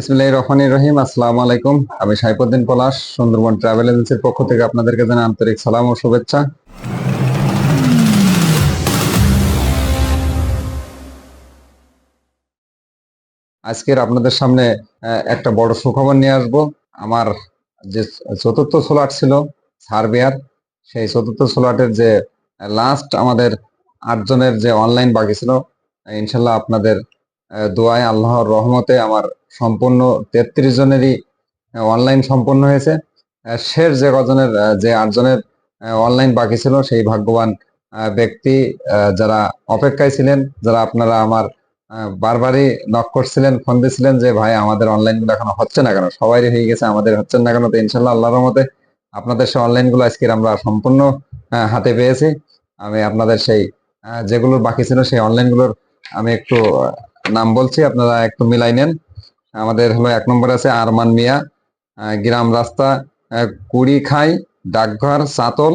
ইসমিল্লাহ রহমান রহিম, আসসালামু আলাইকুম। আমি সাইফুদ্দিন পলাশ, সুন্দরবন ট্রাভেল এজেন্সির পক্ষ থেকে আপনাদেরকে জানাই আন্তরিক সালাম ও শুভেচ্ছা। আজকের আপনাদের সামনে একটা বড় সুখবর নিয়ে আসব। আমার যে চতুর্থ সোলাট ছিল, সার্বিয়ার, সেই চতুর্থ সোলাটের যে লাস্ট আমাদের আটজনের যে অনলাইন বাকি ছিল, ইনশাল্লাহ আপনাদের দোয়ায়, আল্লাহর রহমতে আমার সম্পূর্ণ তেত্রিশ জনেরই অনলাইন সম্পন্ন হয়েছে। শেষ যে কজনের যে আটজনের অনলাইন বাকি ছিল সেই ভাগ্যবান ব্যক্তি যারা অপেক্ষায় ছিলেন যারা আপনারা আমার বারবারই নক করছিলেন ফোন দিছিলেন যে ভাই আমাদের অনলাইনগুলো এখনও হচ্ছে না কেন? সবারই হয়ে গেছে আমাদের হচ্ছে না কেন? তো ইনশাল্লাহ আল্লাহর রহমতে আপনাদের সেই অনলাইনগুলো আজকে আমরা সম্পূর্ণ হাতে পেয়েছি। আমি আপনাদের সেই আহ, যেগুলো বাকি ছিল সেই অনলাইনগুলোর আমি একটু নাম বলছি আপনারা একটু মিলাই নেন। আমাদের হলো এক নম্বর আছে আরমান মিয়া গ্রাম রাস্তা আহ, কুড়িখাই ডাকঘর সাতল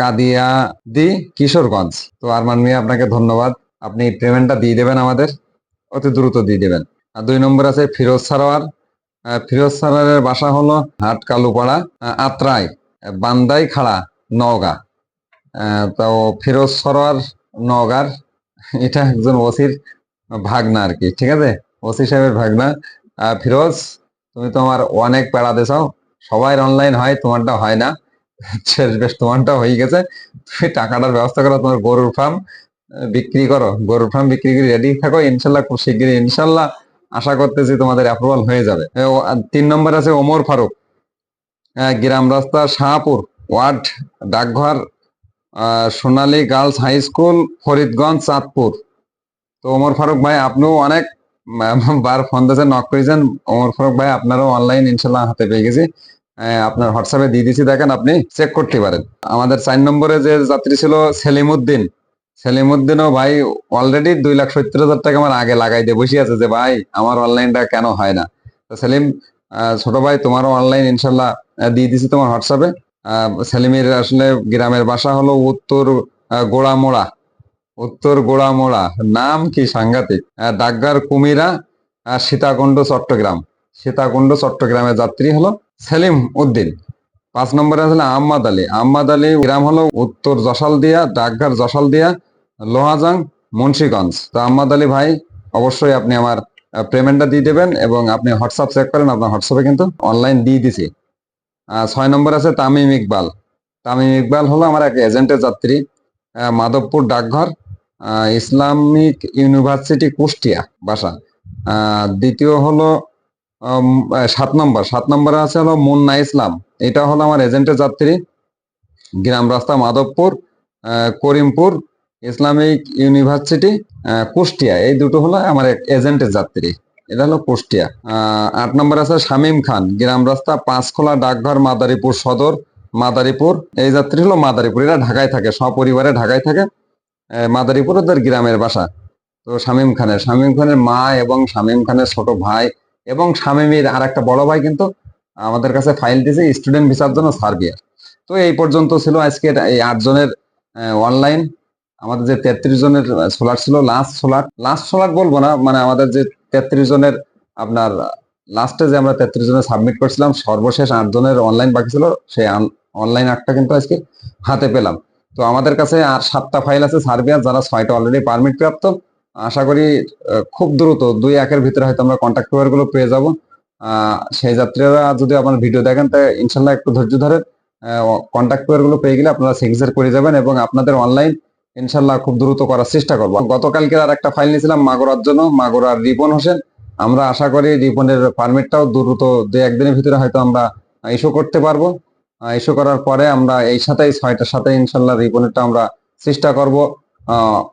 কাদিয়াদি কিশোরগঞ্জ। তো আরমান মিয়া আপনাকে ধন্যবাদ। আপনি পেমেন্টটা দিয়ে দেবেন আমাদের অতি দ্রুত দিয়ে দেবেন। আর দুই নম্বর আছে ফিরোজ সারোয়ার। ফিরোজ সারোয়ারের বাসা হলো হাট কালুপাড়া আত্রাই বান্দাই খাড়া নওগাঁ। তো ফিরোজ সরোয়ার নওগাঁর এটা একজন ওসির ভাগনা আর কি ঠিক আছে? ওসি সাহেবের ভাগনা। ফিরোজ, তুমি তো আমার অনেক প্যারা দেছাও সবাই অনলাইন হয়, তোমারটা হয় না। বেশ তোমারটা হয়ে গেছে। তুমি টাকাটার ব্যবস্থা করো, তোমার গরুর ফার্ম বিক্রি করো। গরুর ফার্ম বিক্রি করে রেডি থাকো, ইনশাল্লাহ, খুব শিগগিরই, ইনশাল্লাহ, আশা করতেছি তোমাদের অ্যাপ্রুভাল হয়ে যাবে। তিন নম্বর আছে ওমর ফারুক। গ্রাম রাস্তা, শাহপুর, ওয়ার্ড, ডাকঘর Sonali girls high school, Faridganj, Chandpur. তো ওমর ফারুক ভাই, আপনিও অনেক বার ফোন দিয়েছেন নক করেছেন। ওমর ফারুক ভাই, আপনারও অনলাইন ইনশাল্লাহ হাতে পেয়ে গেছি। আপনার হোয়াটসঅ্যাপে দিয়ে দিচ্ছি দেখেন আপনি চেক করতে পারেন। আমাদের চার নম্বরে যে যাত্রী ছিল সেলিমউদ্দিন সেলিমউদ্দিনও ভাই অলরেডি দুই লাখ সত্তর হাজার টাকা আমার আগে লাগাই দিয়ে বসে আছে যে, ভাই, আমার অনলাইনটা কেন হয় না? তো সেলিম ছোট ভাই, তোমারও অনলাইন ইনশাল্লাহ দিয়ে দিছি তোমার হোয়াটসঅ্যাপে সেলিমের আসলে গ্রামের বাসা হলো উত্তর গোড়ামোড়া। উত্তর গোড়ামোড়া, নাম কি সাংঘাতিক? ডাকঘর কুমিরা সীতাকুণ্ড, চট্টগ্রাম। সীতাকুণ্ড, চট্টগ্রামের যাত্রী হলো সেলিম উদ্দিন। পাঁচ নম্বরে আসলে আহম্মদ আলী। আহম্মদ আলী গ্রাম হলো উত্তর জশালদিয়া ডাকঘর জশালদিয়া লোহাজাং, মুন্সীগঞ্জ। তো আহম্মদ আলী ভাই, অবশ্যই আপনি আমার পেমেন্টটা দিয়ে দেবেন এবং আপনি হোয়াটসঅ্যাপ চেক করেন, আপনার হোয়াটসঅ্যাপে কিন্তু অনলাইন দিয়ে দিছি। ছয় নম্বর আছে তামিম ইকবাল। তামিম ইকবাল হলো আমার এক এজেন্টের যাত্রী মাধবপুর ডাকঘর। ইসলামিক ইউনিভার্সিটি কুষ্টিয়া বাসা। দ্বিতীয় হলো সাত নম্বর। সাত নম্বরে আছে হলো মুন্না ইসলাম। এটা হলো আমার এজেন্টের যাত্রী। গ্রাম রাস্তা মাধবপুর করিমপুর, ইসলামিক ইউনিভার্সিটি কুষ্টিয়া। এই দুটো হলো আমার এজেন্টের যাত্রী। এটা হলো কুষ্টিয়া। আট নম্বর আছে শামীম খান। গ্রাম রাস্তা পাঁচখোলা ডাকঘর মাদারীপুর সদর, মাদারীপুর। এই যাত্রী হলো মাদারীপুর। এরা ঢাকায় থাকে, সপরিবারে ঢাকায় থাকে। মাদারীপুর ওদের গ্রামের বাসা। তো শামীম খানের শামীম খানের মা এবং শামীম খানের ছোট ভাই এবং শামীমের আর একটা বড় ভাই কিন্তু আমাদের কাছে ফাইল দিয়েছে স্টুডেন্ট ভিসার জন্য সার্বিয়ার। তো এই পর্যন্ত ছিল আজকে এই আটজনের অনলাইন আমাদের যে তেত্রিশ জনের সোলার ছিল লাস্ট সোলার লাস্ট সোলার বলব না মানে আমাদের যে তেত্রিশ জনের আপনার লাস্টে যে আমরা তেত্রিশ জনের সাবমিট করছিলাম, সর্বশেষ আটজনের অনলাইন বাকি ছিল, সেই অনলাইন আটটা কিন্তু আজকে হাতে পেলাম। তো আমাদের কাছে আর সাতটা ফাইল আছে সার্বিয়ার যারা ছয়টা অলরেডি পারমিট প্রাপ্ত, আশা করি খুব দ্রুত দুই একের ভিতরে হয়তো আমরা কন্ট্যাক্ট পেপারগুলো পেয়ে যাব। সেই যাত্রীরা যদি আপনার ভিডিও দেখেন তাই ইনশাল্লাহ একটু ধৈর্য ধরে কন্ট্যাক্ট পেপারগুলো পেয়ে গেলে আপনারা সিগনেচার করে যাবেন এবং আপনাদের অনলাইন ইনশাল্লাহ খুব দ্রুত করার চেষ্টা করব। গতকালকে আর একটা ফাইল নিয়েছিলাম মাগুরার জন্য, মাগুরার রিপন হোসেন। আমরা আশা করি রিপনের পারমিটটাও দ্রুত দুই একদিনের ভিতরে হয়তো আমরা ইস্যু করতে পারব। ইস্যু করার পরে আমরা এই সাথেই ছয়টার সাথে ইনশাল্লাহ রিপনেরটা আমরা চেষ্টা করব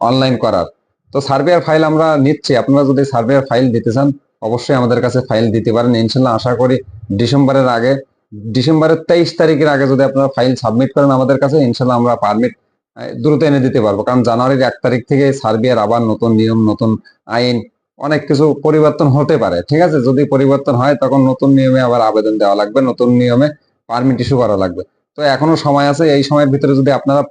অনলাইন করার। তো সার্ভেয়ার ফাইল আমরা নিচ্ছি। আপনারা যদি সার্ভেয়ার ফাইল দিতে চান, অবশ্যই আমাদের কাছে ফাইল দিতে পারেন। ইনশাল্লাহ আশা করি ডিসেম্বরের আগে, ডিসেম্বরের তেইশ তারিখের আগে যদি আপনারা ফাইল সাবমিট করেন আমাদের কাছে, ইনশাল্লাহ আমরা পারমিট দ্রুত এনে দিতে পারব। কারণ জানুয়ারির এক তারিখ থেকে সার্বিয়ার আবার নতুন নিয়ম, নতুন আইন, অনেক কিছু পরিবর্তন হতে পারে। ঠিক আছে? যদি পরিবর্তন হয়, তখন নতুন নিয়মে আবার আবেদন দেওয়া লাগবে। নতুন নিয়মে পারমিট ইস্যু করা লাগবে। তো এখনও সময় আছে, এই সময়ের ভিতরে যদি আপনারা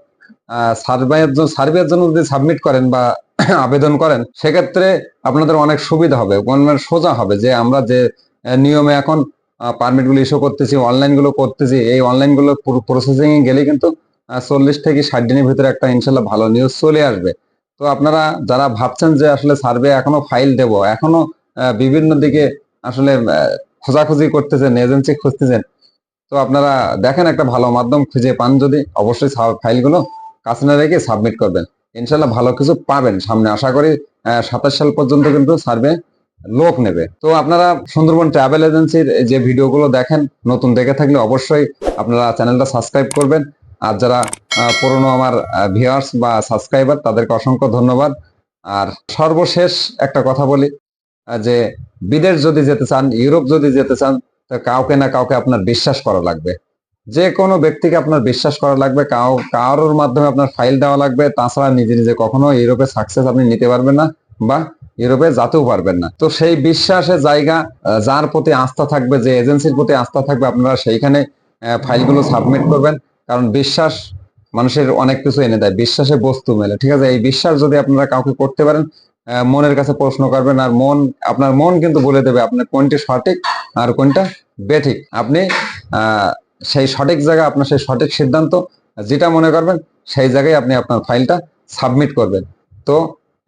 সার্ভের জন্য সার্ভের জন্য যদি সাবমিট করেন বা আবেদন করেন, সেক্ষেত্রে আপনাদের অনেক সুবিধা হবে সোজা হবে যে আমরা যে নিয়মে এখন পারমিটগুলো ইস্যু করতেছি অনলাইনগুলো করতেছি, এই অনলাইনগুলো প্রসেসিং এ গেলে কিন্তু চল্লিশ থেকে ষাট দিনের ভিতরে একটা ইনশাল্লাহ ভালো নিউজ চলে আসবে। তো আপনারা যারা ভাবছেন যে আসলে সার্ভে এখনও ফাইল দেব, এখনও বিভিন্ন দিকে আসলে খোঁজাখুঁজি করতেছেন এজেন্সি খুঁজতেছেন তো আপনারা দেখেন একটা ভালো মাধ্যম খুঁজে পান যদি। অবশ্যই ফাইলগুলো কাছে না রেখে সাবমিট করবেন। ইনশাল্লাহ ভালো কিছু পাবেন। সামনে আশা করি সাতাশ সাল পর্যন্ত কিন্তু সার্ভে লোক নেবে। তো আপনারা সুন্দরবন ট্রাভেল এজেন্সির যে ভিডিওগুলো দেখেন, নতুন দেখে থাকলে অবশ্যই আপনারা চ্যানেলটা সাবস্ক্রাইব করবেন। আর যারা পুরনো আমার ভিউয়ার্স বা সাবস্ক্রাইবার তাদেরকে অসংখ্য ধন্যবাদ। আর সর্বশেষ একটা কথা বলি যে বিদেশ যদি যেতে চান, ইউরোপ যদি যেতে চান কাউকে না কাউকে আপনার বিশ্বাস করা লাগবে। যে কোনো ব্যক্তিকে আপনার বিশ্বাস করা লাগবে, কাউ, কারোর মাধ্যমে আপনার ফাইল দেওয়া লাগবে, তাছাড়া নিজে নিজে কখনো ইউরোপে সাকসেস আপনি নিতে পারবেন না বা ইউরোপে যেতেও পারবেন না। তো সেই বিশ্বাসের জায়গা যার প্রতি আস্থা থাকবে, যে এজেন্সির প্রতি আস্থা থাকবে, আপনারা সেইখানে ফাইলগুলো সাবমিট করবেন। কারণ বিশ্বাস মানুষের অনেক কিছু এনে দেয় বিশ্বাসে বস্তু মেলে। ঠিক আছে, এই বিশ্বাস যদি আপনারা কাউকে করতে পারেন মনের কাছে প্রশ্ন করবেন, আর মন, আপনার মন কিন্তু বলে দেবে, আপনার কোনটি সঠিক আর কোনটা? বেঠিক। আপনি সেই সঠিক জায়গায় আপনার সেই সঠিক সিদ্ধান্ত, যেটা মনে করবেন, সেই জায়গায় আপনি আপনার ফাইলটা সাবমিট করবেন। তো,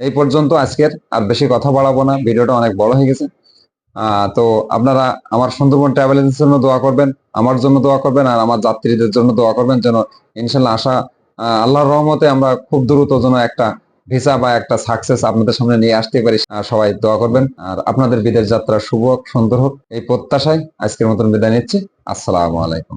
এই পর্যন্ত আজকের, আর বেশি কথা বাড়াবো না, ভিডিওটা অনেক বড় হয়ে গেছে। তো আপনারা আমার সুন্দরবন ট্রাভেল এজেন্সির জন্য দোয়া করবেন, আমার জন্য দোয়া করবেন, আর আমার যাত্রীদের জন্য দোয়া করবেন, যেন ইনশাল্লাহ আশা আল্লাহর রহমতে আমরা খুব দ্রুত যেন একটা ভিসা বা একটা সাকসেস আপনাদের সামনে নিয়ে আসতে পারি সবাই দোয়া করবেন। আর আপনাদের বিদেশ যাত্রা শুভ হোক সুন্দর হোক। এই প্রত্যাশায় আজকের মতন বিদায় নিচ্ছি। আসসালামু আলাইকুম।